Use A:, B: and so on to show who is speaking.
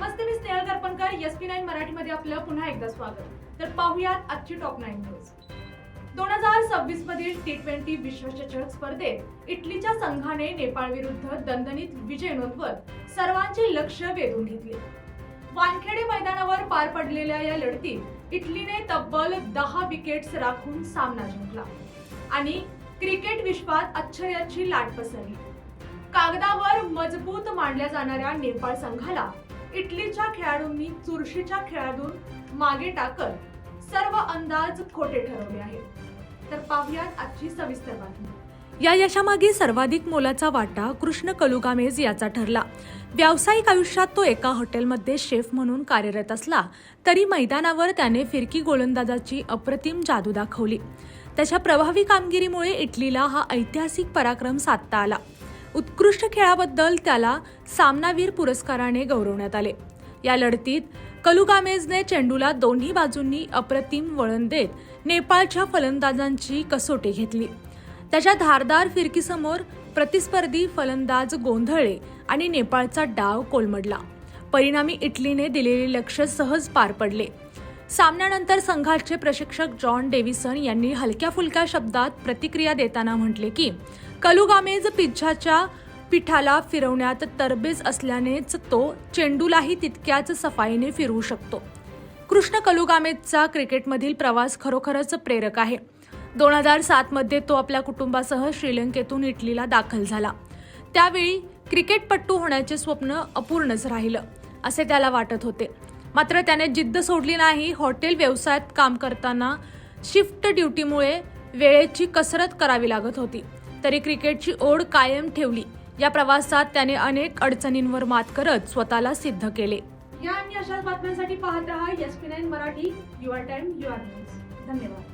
A: नमस्ते मी Snehal Karpankar S P nine मराठीमध्ये आपलं पुन्हा एकदा स्वागत. तर पाहुयात आजची टॉप नाईन न्यूज दोन हजार सव्वीस मधील टी ट्वेंटी विश्वचषक स्पर्धेत इटलीच्या संघाने नेपाळ विरुद्ध दणदणीत विजय नोंदवत सर्वांचे लक्ष वेधून घेतले. वानखेडे मैदानावर पार पडलेल्या या लढतीत इटलीने तब्बल दहा विकेट्स राखून सामना जिंकला. आणि क्रिकेट विश्वात आश्चर्याची लाट पसरली. कागदावर मजबूत मानल्या जाणाऱ्या नेपाळ संघाला इटलीच्या खेळाडूंनी चुरशीच्या खेळाडून मागे टाकत सर्व अंदाज खोटे ठरवले आहेत. तर पाहुयात आजची सविस्तर बातमी.
B: या यशामागे सर्वाधिक मोलाचा वाटा कृष्ण कलुगामेज याचा ठरला. व्यावसायिक आयुष्यात तो एका हॉटेलमध्ये शेफ म्हणून कार्यरत असला तरी मैदानावर त्याने फिरकी गोलंदाजाची अप्रतिम जादू दाखवली. त्याच्या प्रभावी कामगिरीमुळे इटलीला हा ऐतिहासिक पराक्रम साधता आला. उत्कृष्ट खेळाबद्दल त्याला सामनावीर पुरस्काराने गौरवण्यात आले. या लढतीत कलुगामेजने चेंडूला दोन्ही बाजूंनी अप्रतिम वळण देत नेपाळच्या फलंदाजांची कसोटी घेतली. त्याच्या धारदार फिरकीसमोर प्रतिस्पर्धी फलंदाज गोंधळले आणि नेपाळचा डाव कोलमडला. परिणामी इटलीने दिलेले लक्ष सहज पार पडले. सामन्यानंतर संघाचे प्रशिक्षक जॉन डेव्हिसन यांनी हलक्या फुलक्या शब्दात प्रतिक्रिया देताना म्हटले की कलुगामेज पिझ्झाच्या पिठाला फिरवण्यात तरबेज असल्यानेच तो चेंडूलाही तितक्याच सफाईने फिरवू शकतो. कृष्ण कलुगामेजचा क्रिकेटमधील प्रवास खरोखरच प्रेरक आहे. दोन हजार सातमध्ये तो आपल्या कुटुंबासह श्रीलंकेतून इटलीला दाखल झाला. त्यावेळी क्रिकेटपट्टू होण्याचे स्वप्न अपूर्णच राहिलं असे त्याला वाटत होते. मात्र त्याने जिद्द सोडली नाही हॉटेल व्यवसायात काम करताना शिफ्ट ड्युटीमुळे वेळेची कसरत करावी लागत होती. तरी क्रिकेटची ओढ कायम ठेवली. या प्रवासात त्याने अनेक अडचणींवर मात करत स्वतःला सिद्ध केले.
A: या आणि अशाच बातम्यांसाठी पाहत रहा S P nine Marathi your time your news. धन्यवाद.